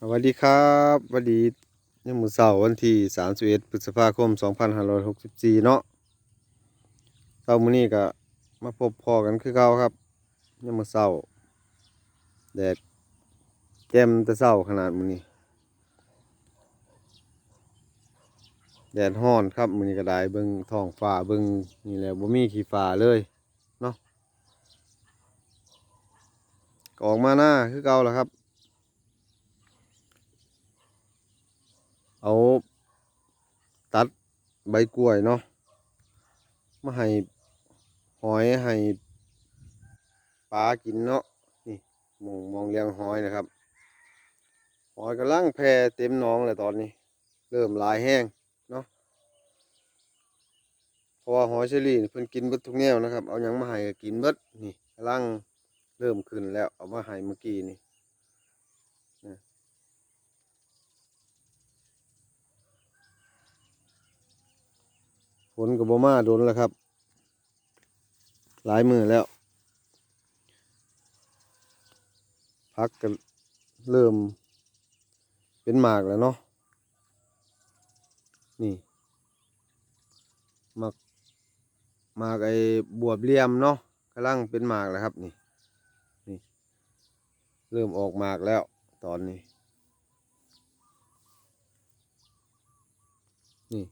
สวัสดีครับสวัสดียังมือเสาร์วันที่31พฤษภาคม2564เนาะเสาร์มื้อนี้ก็มาพบพอกันคือเก่าครับยังมือเสาร์แดดแจ่มแต่เสาร์ขนาดมื้อนี้แดดร้อนครับมื้อนี้ก็ได้เบิ่งท้องฟ้าเบิ่งนี่แหละบ่มีขี้ฟ้าเลยเนาะกออกมาหน้าคือเก่าแล้วครับ เอา ตัดใบกล้วยเนาะมาให้หอยให้ปลากินเนาะนี่มองมองเลี้ยงหอยนะครับ หอยกำลังแพร่เต็มหนองเลยตอนนี้ เริ่มลายแห้งเนาะเพราะว่าหอยเชอรี่เพิ่นกินเบิดทุกแนวนะครับ เอายังมาให้ก็กินเบิดนี่กำลังเริ่มขึ้นแล้วเอามาให้เมื่อกี้นี่ ฝนกับบ่มาโดนแล้วครับ หลายมือแล้ว พักก็เริ่ม เป็นหมากแล้วเนาะนี่หมากหมากไอ้บวบเลี่ยมเนาะกำลังเป็นหมากแล้วครับนี่นี่ เริ่มออกหมากแล้วตอนนี้นี่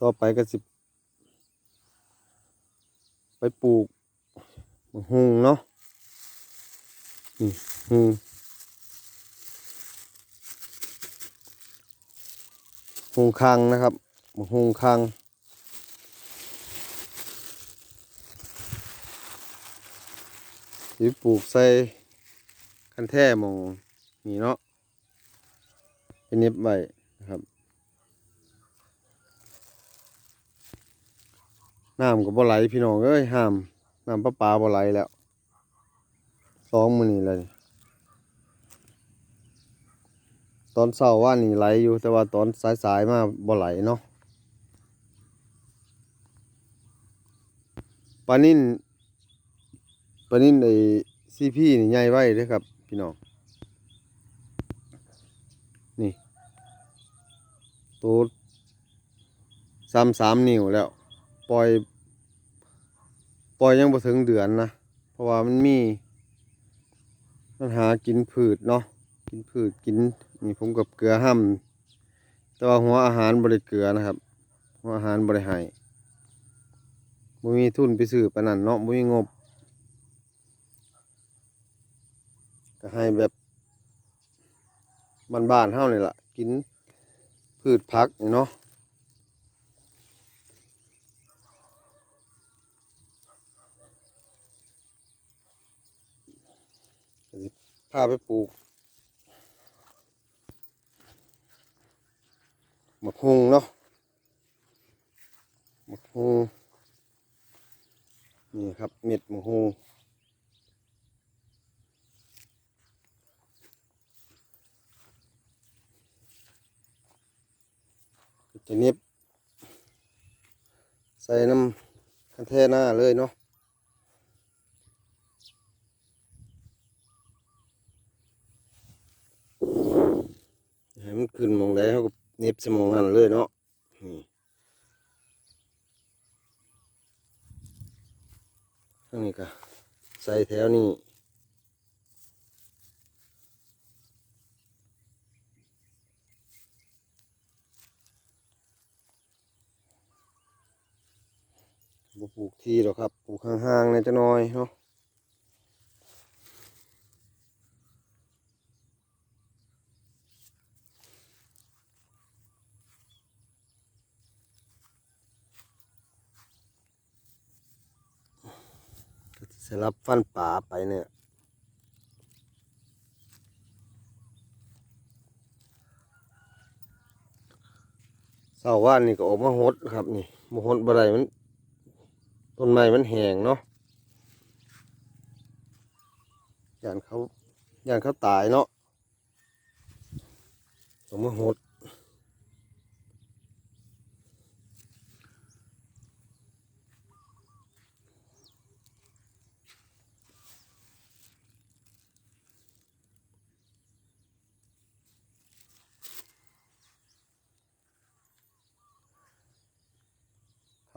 ต่อไปก็สิไปปลูกมะฮุงเนาะนี่ฮุงฮุงคังนะครับมะฮุงคังสิปลูกใส่คันแท่มองนี่เนาะเป็นเน็บไว้นะครับ น้ำก็บ่ไหลพี่น้องเอ้ยห้ามน้ำประปาบ่ไหลแล้วสองมือนี้เลยตอนเช้าว่านี่ไหลอยู่แต่ว่าตอนสายๆมาบ่ไหลเนาะปลานิ่นปลานิ่นไอ้ซีพีนี่ใหญ่ไว้เด้อครับ พี่น้องนี่ตัวซ้ำสามนิ้วแล้ว ปล่อย ปล่อยยังบ่ถึงเดือนนะ เพราะว่ามันมีปัญหากินพืชเนาะ กินพืชกินนี่ผมกับเกลือห้ำแต่ว่าหัวอาหารบริเกลือนะครับ หัวอาหารบริหายบ่มีทุนไปซื้อปนนั้นเนาะบ่มีงบ ก็ให้แบบบ้านๆเฮานี่ล่ะ กินพืชผักนี่เนาะ พาไปปลูกหมะฮุงเนาะหมะฮุงนี่ครับเม็ดหมะฮุงจะเน็บใส่น้ำคันเทหน้าเลยเนาะ ให้มันขึ้นหมองได้เขาก็เหน็บ สมองนั่นเลยเนาะนี่ทั้งนี้ก็ใส่แถวนี้บ่ปลูกที่หรอกครับ ปลูกห่างๆในอยจะน้อยเนาะ สลับฟันป่าไปเนี่ยเสาว่านนี่ก็ออกมาหดครับนี่มาหดบ่ได้มัน ต้นไม้มันแห้งเนาะย่านเขาย่านเขาตายเนาะออกมาหด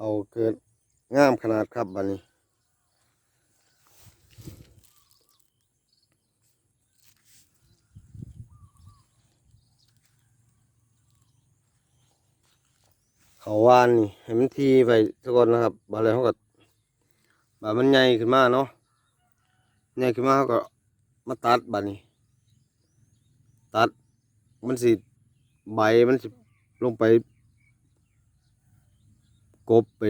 เอาเกิดงามขนาดครับบัดนี้เขาวานนี่ให้มันทีไปสักคนนะครับบาอะไรเขาก็บามันใหญ่ขึ้นมาเนาะใหญ่ขึ้นมาเขาก็มาตัดบานี้ ตัดมันสิใบมันสิลงไป กบไป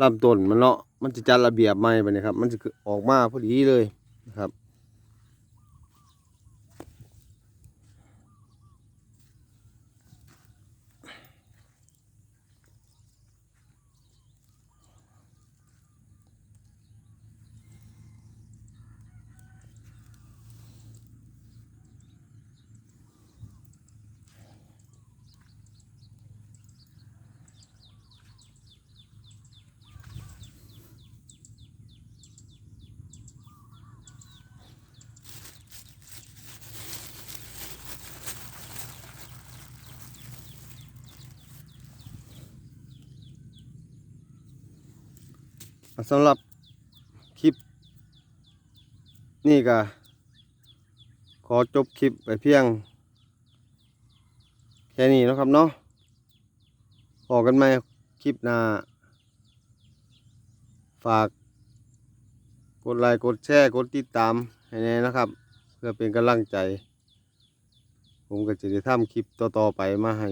ลำต้นมันเนาะมันจะจัดระเบียบใหม่ไปนะครับ มันจะออกมาพอดีเลยนะครับ สำหรับคลิป นี่ก็ขอจบคลิปไปเพียง แค่นี้นะครับเนาะพอกันไหมคลิปหน้า ฝาก กดไลค์กดแชร์กดติดตามให้แน่นะครับ เพื่อเป็นกำลังใจ ผมก็จะได้ทำคลิปต่อๆไปมาให้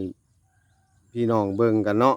พี่น้องเบิ่งกันเนาะ